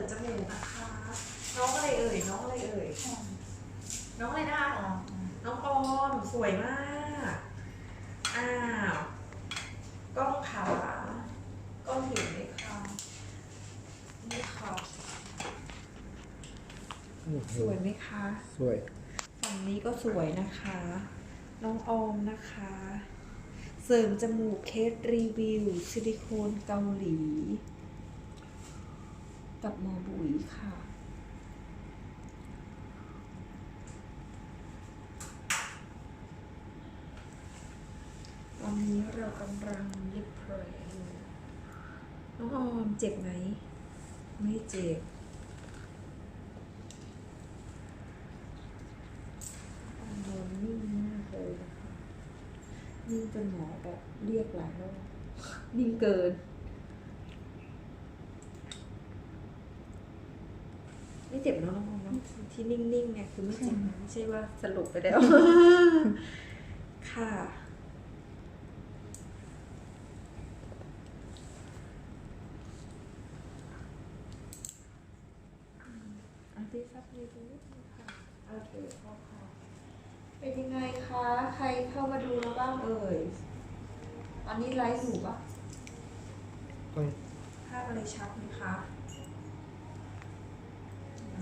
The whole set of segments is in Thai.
มจมูกนะคะ น้องอะไรเอ่ย น้องอะไรเอ่ย น้องอะไรนะคะ น้องออมสวยมาก อ้าวกล้องขากล้องเห็นไหมคะนี่ค่ะ สวยไหมคะ สวย ฝั่งนี้ก็สวยนะคะ น้องออมนะคะ เสริมจมูกเคสรีวิว ซิลิโคนเกาหลี กับหมอบุ๋ยค่ะตอนนี้เรากำลังเย็บแผลอยู่น้องออมเจ็บไหม ไม่เจ็บโดนนิ่งมากเลยนะคะนิ่งจนหมอแบบเรียกหลายรอบนิ่งเกิน ไม่เจ็บเนอะน้องๆเนาะที่นิ่งๆเนี่ยคือไม่เจ็บนะไม่ใช่ว่าสลบไปแล้ว ค่ะอาทิตย์ซับเลยดูนิดนึงค่ะโอเคพอค่ะเป็นยังไงคะ ใครเข้ามาดูแล้วบ้างเอ่ยตอนนี้ไลฟ์อยู่ปะไปภาพอะไรชัดไหมคะ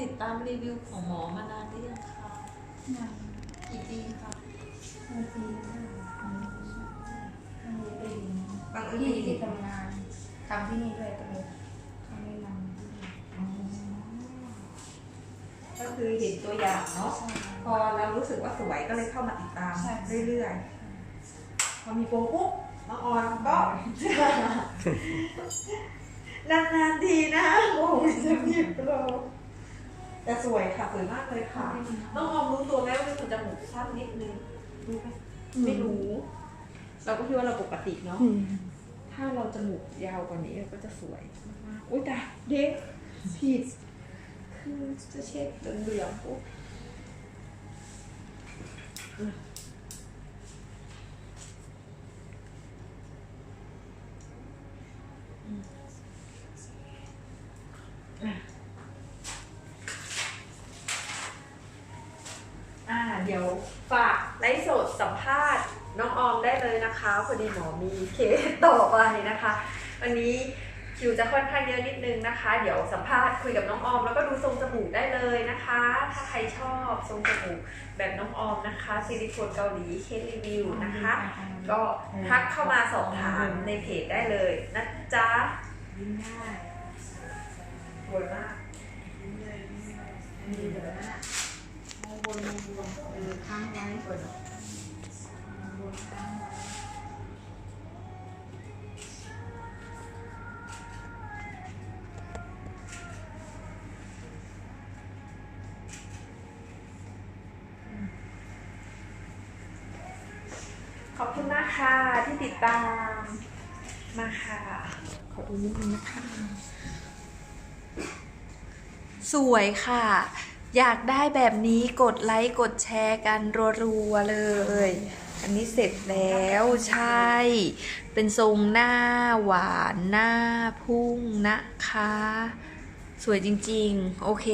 ติดตามรีวิวของหมอมานานหรือยังคะงานกี่ปีคะบางทีก็ทำทำเองบางเอิญที่ดีที่ทำงานทำที่นี่ด้วยก็เลยเขาแนะนำที่นี่ก็คือเห็นตัวอย่างเนาะใช่พอเรารู้สึกว่าสวยก็เลยเข้ามาติดตามใช่เรื่อยๆพอมีโปรปุ๊บน้องออนก็นานๆทีนะโอ้โหจะมีโปร แต่สวยค่ะสวยมากเลยค่ะน้องออมรู้ตัวไหมว่าเป็นคนจมูกสั้นนิดนึงรู้ไหมไม่รู้ เราก็คิดว่าเราปกติเนาะถ้าเราจมูกยาวกว่านี้เราก็จะสวยมากๆอุ้ยแต่เด็กผิดคือจะเช็ดเหลืองๆปุ๊บอ่า เดี๋ยวฝากไลฟ์สดสัมภาษณ์น้องออมได้เลยนะคะพอดีหมอมีเคสต่อไปนะคะ วันนี้คิวจะค่อนข้างเยอะนิดนึงนะคะ เดี๋ยวสัมภาษณ์คุยกับน้องออม แล้วก็ดูทรงจมูกได้เลยนะคะ ถ้าใครชอบทรงจมูกแบบน้องออมนะคะซิลิโคนเกาหลีเคสรีวิวนะคะ ก็ทักเข้ามาสอบถามในเพจได้เลยนะจ๊ะยิ้มได้สวยมาก มีเหลือนะมองบนเออค้างไว้ก่อนมองบนค้างไว้ขอบคุณมากค่ะที่ติดตามมาค่ะ ขอดูนิดนึงนะคะ สวยค่ะ อยากได้แบบนี้กดไลค์กดแชร์กันรัวๆเลย อันนี้เสร็จแล้วใช่ เป็นทรงหน้าหวานหน้าพุ่งนะคะ สวยจริงๆ โอเค